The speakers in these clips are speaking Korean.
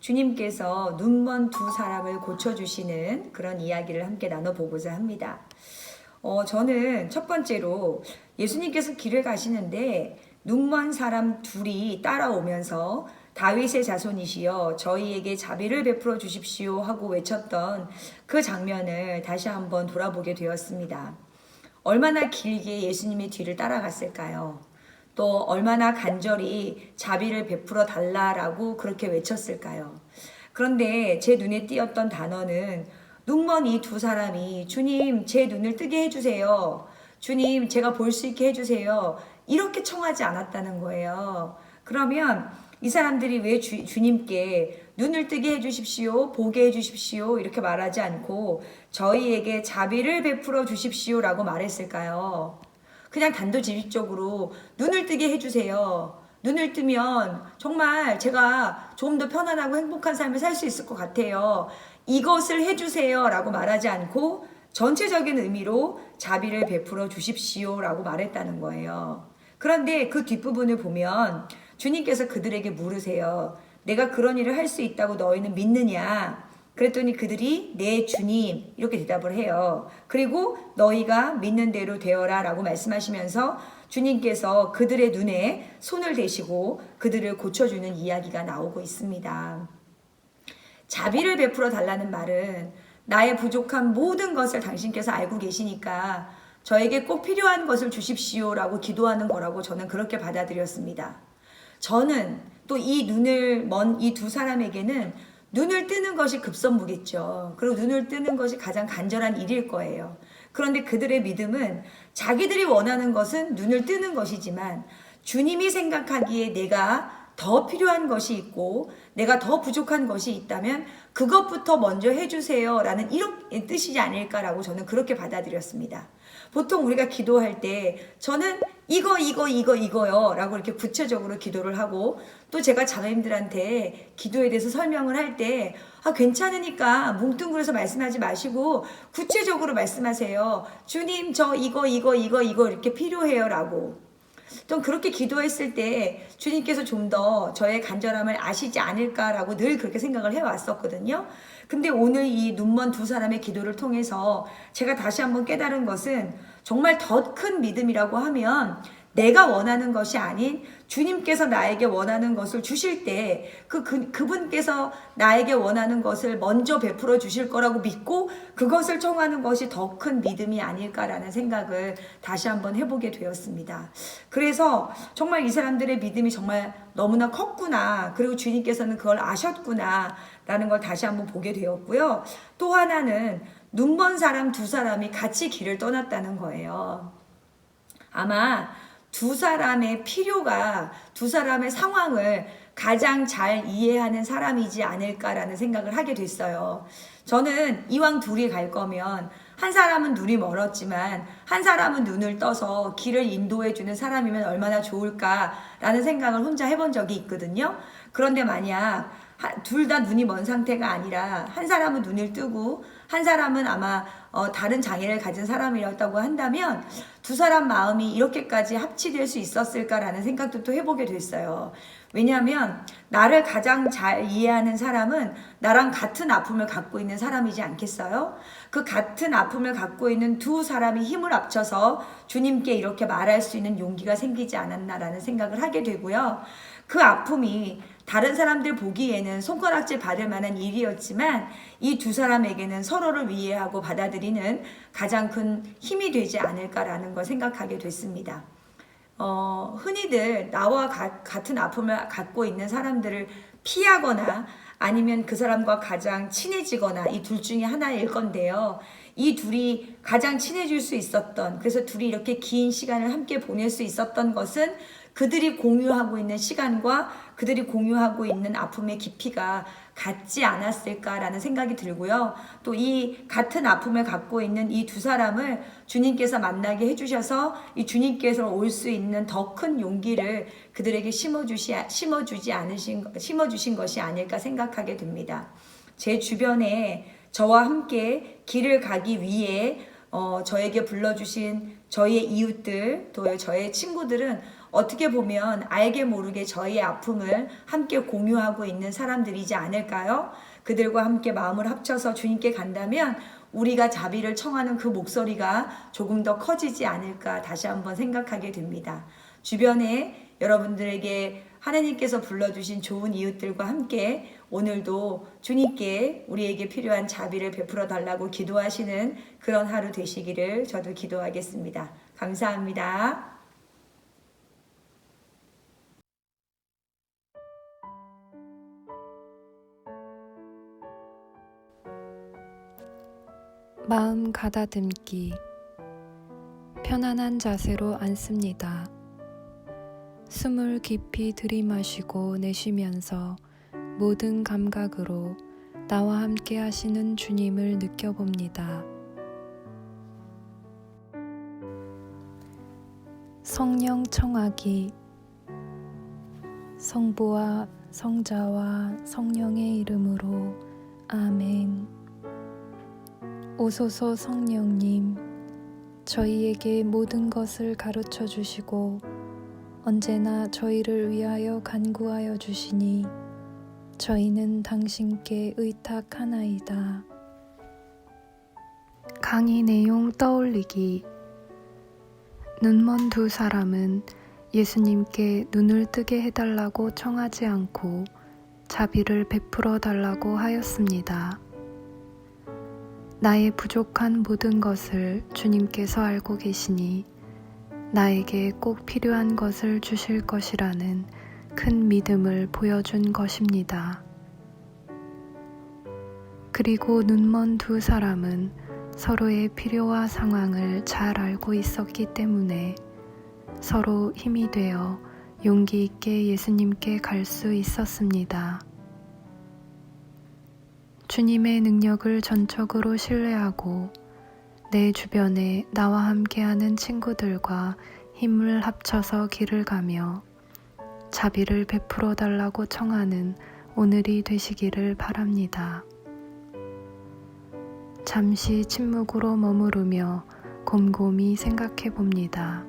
주님께서 눈먼 두 사람을 고쳐주시는 그런 이야기를 함께 나눠보고자 합니다. 어, 저는 첫 번째로 예수님께서 길을 가시는데 눈먼 사람 둘이 따라오면서 다윗의 자손이시여 저희에게 자비를 베풀어 주십시오 하고 외쳤던 그 장면을 다시 한번 돌아보게 되었습니다. 얼마나 길게 예수님의 뒤를 따라갔을까요? 또 얼마나 간절히 자비를 베풀어 달라라고 그렇게 외쳤을까요? 그런데 제 눈에 띄었던 단어는 눈먼 이 두 사람이 주님 제 눈을 뜨게 해주세요. 주님 제가 볼 수 있게 해주세요. 이렇게 청하지 않았다는 거예요. 그러면 이 사람들이 왜 주, 주님께 눈을 뜨게 해주십시오, 보게 해주십시오 이렇게 말하지 않고 저희에게 자비를 베풀어 주십시오라고 말했을까요? 그냥 단도직입적으로 눈을 뜨게 해주세요. 눈을 뜨면 정말 제가 조금 더 편안하고 행복한 삶을 살 수 있을 것 같아요. 이것을 해주세요 라고 말하지 않고 전체적인 의미로 자비를 베풀어 주십시오 라고 말했다는 거예요. 그런데 그 뒷부분을 보면 주님께서 그들에게 물으세요. 내가 그런 일을 할 수 있다고 너희는 믿느냐? 그랬더니 그들이 네 주님 이렇게 대답을 해요. 그리고 너희가 믿는 대로 되어라 라고 말씀하시면서 주님께서 그들의 눈에 손을 대시고 그들을 고쳐주는 이야기가 나오고 있습니다. 자비를 베풀어 달라는 말은 나의 부족한 모든 것을 당신께서 알고 계시니까 저에게 꼭 필요한 것을 주십시오라고 기도하는 거라고 저는 그렇게 받아들였습니다. 저는 또 이 눈을 먼 이 두 사람에게는 눈을 뜨는 것이 급선무겠죠. 그리고 눈을 뜨는 것이 가장 간절한 일일 거예요. 그런데 그들의 믿음은 자기들이 원하는 것은 눈을 뜨는 것이지만 주님이 생각하기에 내가 더 필요한 것이 있고 내가 더 부족한 것이 있다면 그것부터 먼저 해주세요 라는 이런 뜻이지 않을까라고 저는 그렇게 받아들였습니다. 보통 우리가 기도할 때 저는 이거 이거 이거 이거요 라고 이렇게 구체적으로 기도를 하고 또 제가 자매님들한테 기도에 대해서 설명을 할 때 아, 괜찮으니까 뭉뚱그려서 말씀하지 마시고 구체적으로 말씀하세요. 주님 저 이거 이거 이거 이거 이렇게 필요해요 라고 좀 그렇게 기도했을 때 주님께서 좀 더 저의 간절함을 아시지 않을까라고 늘 그렇게 생각을 해왔었거든요. 근데 오늘 이 눈먼 두 사람의 기도를 통해서 제가 다시 한번 깨달은 것은 정말 더 큰 믿음이라고 하면 내가 원하는 것이 아닌 주님께서 나에게 원하는 것을 주실 때 그, 그, 그분께서 나에게 원하는 것을 먼저 베풀어 주실 거라고 믿고 그것을 청하는 것이 더 큰 믿음이 아닐까라는 생각을 다시 한번 해보게 되었습니다. 그래서 정말 이 사람들의 믿음이 정말 너무나 컸구나. 그리고 주님께서는 그걸 아셨구나. 라는 걸 다시 한번 보게 되었고요. 또 하나는 눈먼 사람 두 사람이 같이 길을 떠났다는 거예요. 아마 두 사람의 필요가 두 사람의 상황을 가장 잘 이해하는 사람이지 않을까라는 생각을 하게 됐어요. 저는 이왕 둘이 갈 거면 한 사람은 눈이 멀었지만 한 사람은 눈을 떠서 길을 인도해 주는 사람이면 얼마나 좋을까라는 생각을 혼자 해본 적이 있거든요. 그런데 만약 둘 다 눈이 먼 상태가 아니라 한 사람은 눈을 뜨고 한 사람은 아마 어, 다른 장애를 가진 사람이었다고 한다면 두 사람 마음이 이렇게까지 합치될 수 있었을까라는 생각도 또 해보게 됐어요. 왜냐하면 나를 가장 잘 이해하는 사람은 나랑 같은 아픔을 갖고 있는 사람이지 않겠어요? 그 같은 아픔을 갖고 있는 두 사람이 힘을 합쳐서 주님께 이렇게 말할 수 있는 용기가 생기지 않았나라는 생각을 하게 되고요. 그 아픔이 다른 사람들 보기에는 손가락질 받을 만한 일이었지만 이 두 사람에게는 서로를 이해하고 받아들이는 가장 큰 힘이 되지 않을까라는 걸 생각하게 됐습니다. 어, 흔히들 나와 가, 같은 아픔을 갖고 있는 사람들을 피하거나 아니면 그 사람과 가장 친해지거나 이 둘 중에 하나일 건데요. 이 둘이 가장 친해질 수 있었던, 그래서 둘이 이렇게 긴 시간을 함께 보낼 수 있었던 것은 그들이 공유하고 있는 시간과 그들이 공유하고 있는 아픔의 깊이가 같지 않았을까라는 생각이 들고요. 또 이 같은 아픔을 갖고 있는 이 두 사람을 주님께서 만나게 해주셔서 이 주님께서 올 수 있는 더 큰 용기를 그들에게 심어주시, 심어주지 않으신, 심어주신 것이 아닐까 생각하게 됩니다. 제 주변에 저와 함께 길을 가기 위해 어, 저에게 불러주신 저희의 이웃들, 또 저의 친구들은 어떻게 보면 알게 모르게 저희의 아픔을 함께 공유하고 있는 사람들이지 않을까요? 그들과 함께 마음을 합쳐서 주님께 간다면 우리가 자비를 청하는 그 목소리가 조금 더 커지지 않을까 다시 한번 생각하게 됩니다. 주변에 여러분들에게 하나님께서 불러주신 좋은 이웃들과 함께 오늘도 주님께 우리에게 필요한 자비를 베풀어 달라고 기도하시는 그런 하루 되시기를 저도 기도하겠습니다. 감사합니다. 마음 가다듬기 편안한 자세로 앉습니다. 숨을 깊이 들이마시고 내쉬면서 모든 감각으로 나와 함께 하시는 주님을 느껴봅니다. 성령 청하기 성부와 성자와 성령의 이름으로 아멘. 오소서 성령님, 저희에게 모든 것을 가르쳐 주시고 언제나 저희를 위하여 간구하여 주시니 저희는 당신께 의탁하나이다. 강의 내용 떠올리기 눈먼 두 사람은 예수님께 눈을 뜨게 해달라고 청하지 않고 자비를 베풀어 달라고 하였습니다. 나의 부족한 모든 것을 주님께서 알고 계시니 나에게 꼭 필요한 것을 주실 것이라는 큰 믿음을 보여준 것입니다. 그리고 눈먼 두 사람은 서로의 필요와 상황을 잘 알고 있었기 때문에 서로 힘이 되어 용기 있게 예수님께 갈 수 있었습니다. 주님의 능력을 전적으로 신뢰하고 내 주변에 나와 함께하는 친구들과 힘을 합쳐서 길을 가며 자비를 베풀어 달라고 청하는 오늘이 되시기를 바랍니다. 잠시 침묵으로 머무르며 곰곰이 생각해 봅니다.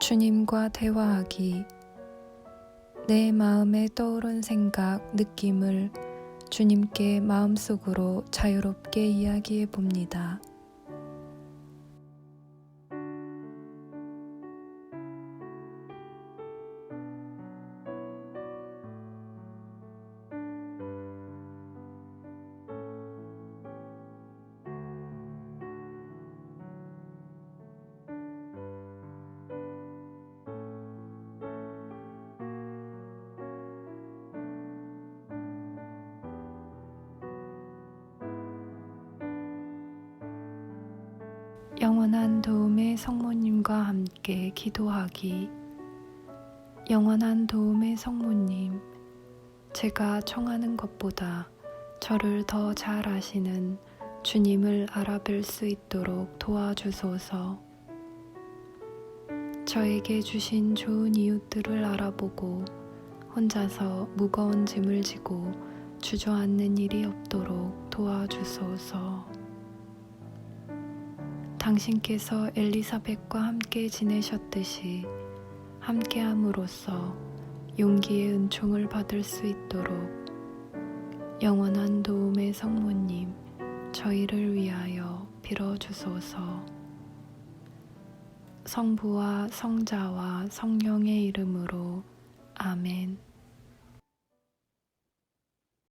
주님과 대화하기. 내 마음에 떠오른 생각, 느낌을 주님께 마음속으로 자유롭게 이야기해 봅니다. 영원한 도움의 성모님과 함께 기도하기. 영원한 도움의 성모님, 제가 청하는 것보다 저를 더 잘 아시는 주님을 알아뵐 수 있도록 도와주소서. 저에게 주신 좋은 이웃들을 알아보고 혼자서 무거운 짐을 지고 주저앉는 일이 없도록 도와주소서. 당신께서 엘리사벳과 함께 지내셨듯이 함께함으로써 용기의 은총을 받을 수 있도록 영원한 도움의 성모님 저희를 위하여 빌어주소서. 성부와 성자와 성령의 이름으로 아멘.